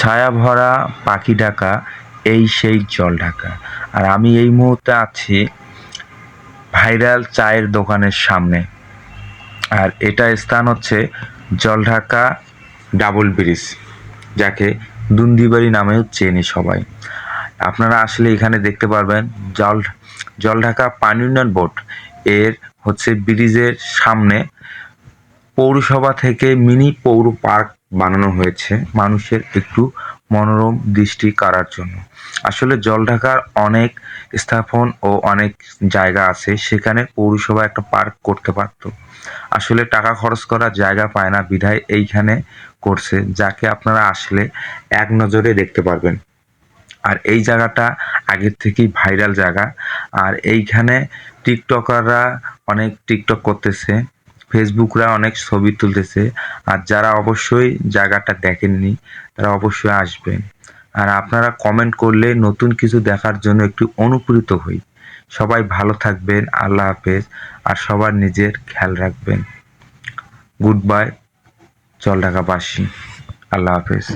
ছায়া ভরা পাখি ডাকা এই সেই জল ঢাকা। আর আমি এই মুহূর্তে আছি ভাইরাল চায়ের দোকানের সামনে। আর এটা স্থান হচ্ছে জলঢাকা ডাবল ব্রিজ, যাকে দুন্দিবাড়ি নামেও চেনে সবাই। আপনারা আসলে এখানে দেখতে পারবেন জল জলঢাকা পানি উন্নয়ন বোর্ড। এর হচ্ছে ব্রিজের সামনে পৌরসভা থেকে মিনি পৌর পার্ক বানানো হয়েছে মানুষের একটু মনোরম দৃষ্টি কাড়ার জন্য। আসলে জলঢাকার অনেক স্থাপন ও অনেক জায়গা আছে, সেখানে পৌরসভা একটা পার্ক করতে পারতো। আসলে টাকা খরচ করার জায়গা পায় না, বিধায় এইখানে করছে, যাকে আপনারা আসলে এক নজরে দেখতে পারবেন। আর এই জায়গাটা আগের থেকেই ভাইরাল জায়গা। আর এইখানে টিকটকাররা অনেক টিকটক করতেছে। ফেসবুকরা অনেক ছবি তুলতেছে, আর যারা অবশ্যই জায়গাটা দেখেননি, তারা অবশ্যই আসবেন। আর আপনারা কমেন্ট করলে নতুন কিছু দেখার জন্য একটু অনুপ্রিত হই। সবাই ভালো থাকবেন, আল্লাহ হাফেজ, আর সবার নিজের খেয়াল রাখবেন। গুড বাই চল ঢাকাবাসী, আল্লাহ হাফেজ।